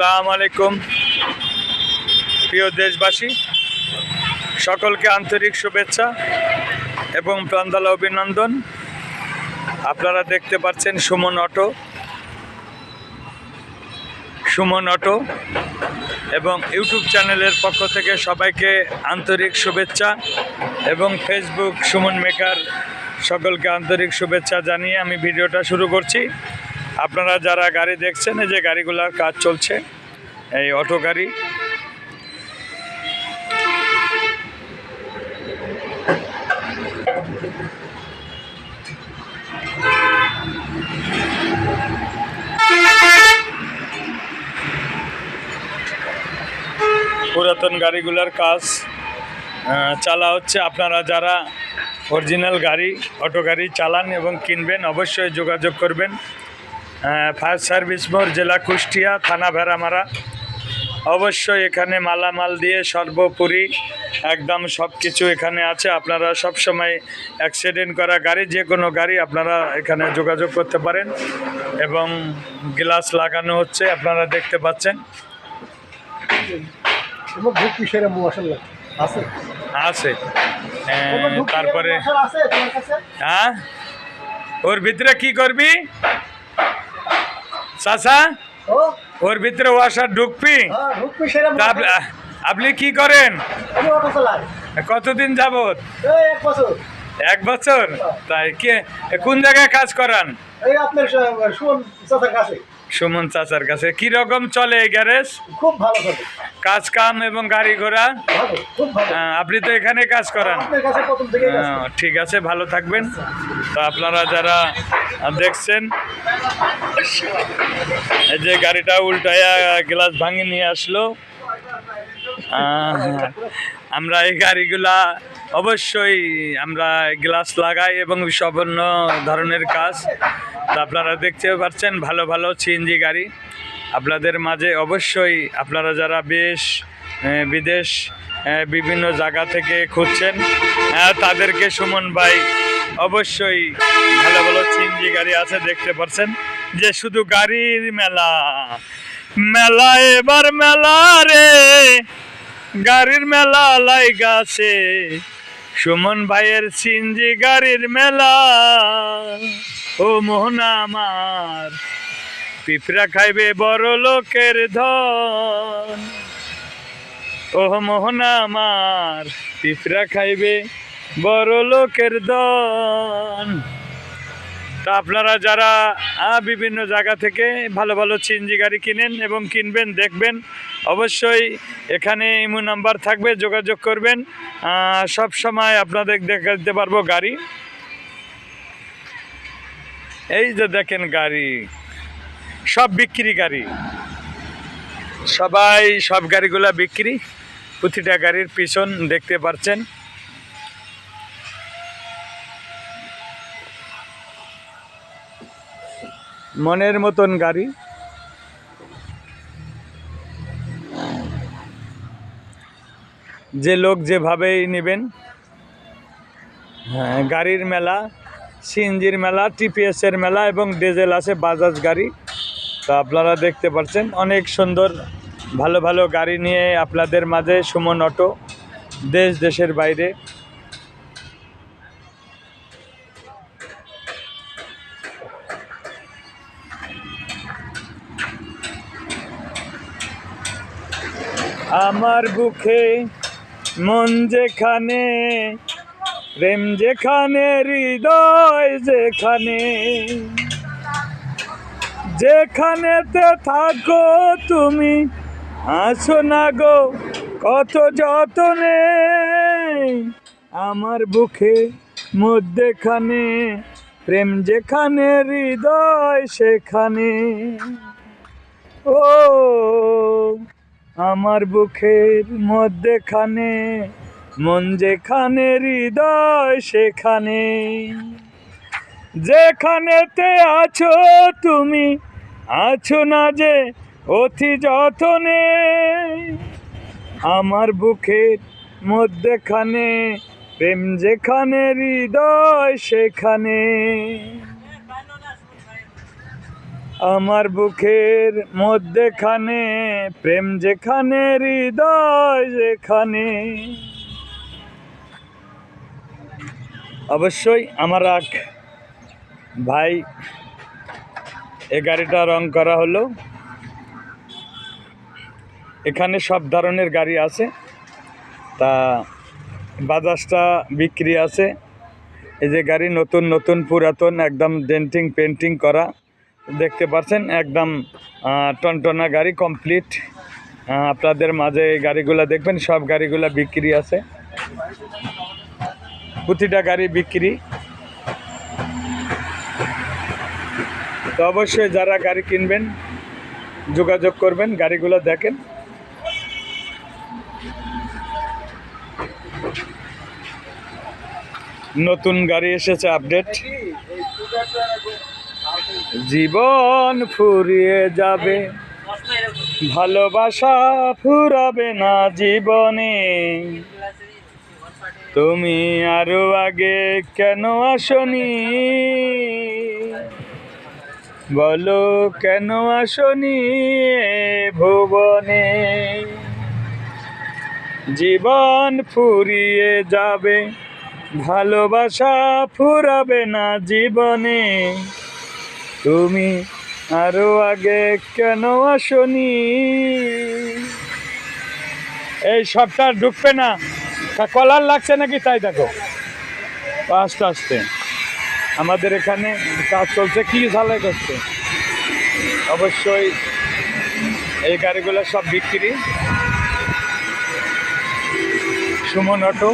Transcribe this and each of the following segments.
আসসালামু আলাইকুম। প্রিয় দেশবাসী, সকলকে আন্তরিক শুভেচ্ছা এবং প্রান্দালা অভিনন্দন। আপনারা দেখতে পাচ্ছেন সুমন অটো। সুমন অটো এবং ইউটিউব চ্যানেলের পক্ষ থেকে সবাইকে আন্তরিক শুভেচ্ছা এবং ফেসবুক সুমন মেকার সকলকে আন্তরিক শুভেচ্ছা জানিয়ে আমি ভিডিওটা শুরু করছি। আপনারা যারা গাড়ি দেখছেন, এই যে গাড়িগুলোর কাজ চলছে, এই অটো গাড়ি। পুরাতন গাড়িগুলোর কাজ চালা হচ্ছে। আপনারা যারা অরিজিনাল গাড়ি, অটো গাড়ি চালান এবং কিনবেন, অবশ্যই যোগাযোগ করবেন। ফায়ার সার্ভিস মোড় জেলা কুষ্টিয়া থানা ভেড়ামারা। অবশ্যই এখানে মালামাল দিয়ে সর্বোপরি একদম সব কিছু এখানে আছে। আপনারা সব সময় অ্যাক্সিডেন্ট করা গাড়ি যে কোনো গাড়ি আপনারা এখানে যোগাযোগ করতে পারেন এবং গ্লাস লাগানো হচ্ছে আপনারা দেখতে পাচ্ছেন। আছে। আছে। তারপরে হ্যাঁ? ওর ভিতরে কি করবি? চাচা? ওর ভিতরে ওয়াশার ঢুকবি? হ্যাঁ আপ- আপনি কি করেন? কতদিন যাবত এক বছর। তাই কে কোন জায়গায় কাজ করান? এই আপনার কাছে। সুমন চাচার কাছে। কি রকম চলে এই গ্যারেজ? খুব ভালো চলে। কাজ কাম এবং গাড়ি ঘোড়া? আপনি তো এখানে কাজ করান। ঠিক আছে ভালো থাকবেন। তো আপনারা যারা দেখছেন এই যে গাড়িটা উল্টায়া গ্লাস ভাঙি নিয়ে আসলো। আমরা এই গাড়িগুলা অবশ্যই আমরা গ্লাস লাগাই এবং বিভিন্ন ধরনের কাজ। তো আপনারা দেখতে পাচ্ছেন ভালো ভালো সিএনজি গাড়ি। আপনাদের মাঝে অবশ্যই আপনারা যারা বেশ বিদেশ বিভিন্ন জায়গা থেকে খুঁজছেন তাদেরকে সুমন ভাই অবশ্যই ভালো ভালো সিএনজি গাড়ি আছে দেখতে পাচ্ছেন। যে শুধু গাড়ির মেলা মেলা এবার মেলা রে, গাড়ির মেলা লাইগাছে সুমন ভাইয়ের সিনজি গাড়ির মেলা। ও মোহনা আমার, পিঁপড়া খাইবে বড় লোকের ধন। ও মোহনা আমার, পিঁপড়া খাইবে বড় লোকের দন তা আপনারা যারা বিভিন্ন জায়গা থেকে ভালো ভালো সিএনজি গাড়ি কিনেন এবং কিনবেন, দেখবেন, অবশ্যই এখানে ইমো নাম্বার থাকবে, যোগাযোগ করবেন। সব সময় আপনাদের দেখা দিতে পারব গাড়ি। এই যে দেখেন গাড়ি, সব বিক্রি গাড়ি। সবাই সব গাড়িগুলা বিক্রি, প্রতিটা গাড়ির পিছন দেখতে পাচ্ছেন। মনের মতন গাড়ি। যে লোক যেভাবেই নেবেন হ্যাঁ গাড়ির মেলা সিএনজির মেলা, টিপিএসের মেলা এবং ডিজেল আছে, বাজাজ গাড়ি। তো আপনারা দেখতে পাচ্ছেন, অনেক সুন্দর, ভালো ভালো গাড়ি নিয়ে আপনাদের মাঝে সুমন অটো, দেশ, দেশের বাইরে। আমার বুকে মন যেখানে প্রেম যেখানে, হৃদয় যেখানে, যেখানেতে থাকো তুমি, আসো না গো কত যতনে। আমার বুকে মধ্যেখানে, প্রেম যেখানে, হৃদয় সেখানে। ও, আমার বুকের মধ্যেখানে মন যেখানে হৃদয়, সেখানে। যেখানেতে আছো তুমি, আছো না যে অতি যতনে। আমার বুকের মধ্যেখানে, প্রেম যেখানে হৃদয়, সেখানে। আমার বুকের মধ্যেখানে, প্রেম যেখানে হৃদয় যেখানে অবশ্যই আমার এক ভাই এ গাড়িটা রং করা হলো। এখানে সব ধরনের গাড়ি আছে। তা বাজাজটা বিক্রি আছে। এই যে গাড়ি নতুন নতুন, পুরাতন, একদম ডেন্টিং, পেন্টিং করা। দেখতে পাচ্ছেন, একদম টনটনা গাড়ি কমপ্লিট। আপনাদের মাঝে এই গাড়িগুলো দেখবেন, সব গাড়িগুলো বিক্রি আছে। প্রতিটা গাড়ি বিক্রি। তো অবশ্যই যারা গাড়ি কিনবেন, যোগাযোগ করবেন, গাড়িগুলো দেখেন। নতুন গাড়ি এসেছে আপডেট। জীবন ফুরিয়ে যাবে, ভালোবাসা ফুরাবে না জীবনে। তুমি আরও আগে কেন আসনি? বলো কেন আসনি ভুবনে? জীবন ফুরিয়ে যাবে, ভালোবাসা ফুরাবে না জীবনে। তুমি আরও আগে কেন আসনি? এই সবটা ঢুকবে না। কলার লাগছে নাকি তাই দেখো। আস্তে আস্তে। আমাদের এখানে কাজ চলছে, কি ঝালাই করছে? অবশ্যই এই গাড়িগুলো সব বিক্রি। সুমন অটো।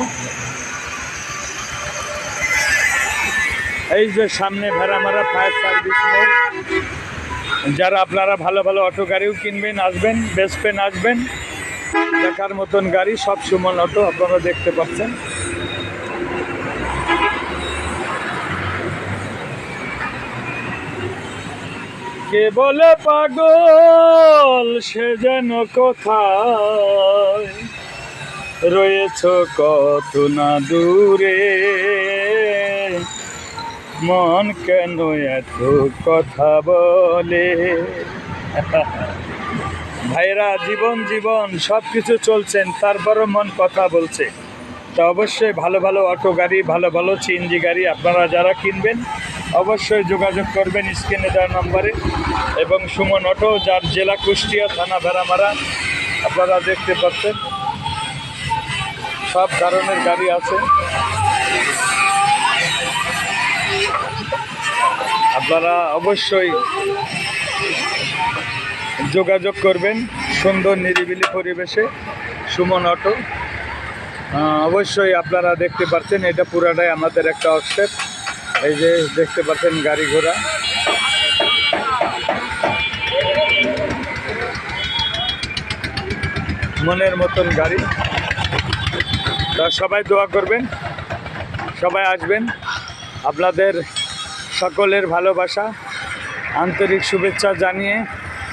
এই যে সামনে ভেড়ামারা ফায়ার সার্ভিস যারা আপনারা ভালো ভালো অটো গাড়িও কিনবেন, আসবেন বেসপেন আসবেন। দেখার মতন গাড়ি, সব সুমন অটো, আপনারা দেখতে পাচ্ছেন। কে বলে পাগল, সে যেন কোথায়? রয়েছ কত না দূরে? মন কেন এত কথা বলে? ভাইরা, জীবন জীবন সব কিছু চলছেন তারপরও মন কথা বলছে। তা অবশ্যই ভালো ভালো অটো গাড়ি, ভালো ভালো সিএনজি গাড়ি আপনারা যারা কিনবেন, অবশ্যই যোগাযোগ করবেন স্ক্রিনে দেওয়ার নম্বরে। এবং সুমন অটো, যার জেলা কুষ্টিয়া থানা ভেড়ামারা, আপনারা দেখতে পাচ্ছেন। সব ধরনের গাড়ি আছে। আপনারা অবশ্যই যোগাযোগ করবেন সুন্দর নিরিবিলি পরিবেশে। সুমন অটো। অবশ্যই আপনারা দেখতে পাচ্ছেন, এটা পুরাটাই আমাদের একটা অক্ষেপ এই যে দেখতে পাচ্ছেন গাড়ি ঘোড়া। মনের মতন গাড়ি। তা সবাই দোয়া করবেন, সবাই আসবেন। আপনাদের সকলের ভালোবাসা, আন্তরিক শুভেচ্ছা জানিয়ে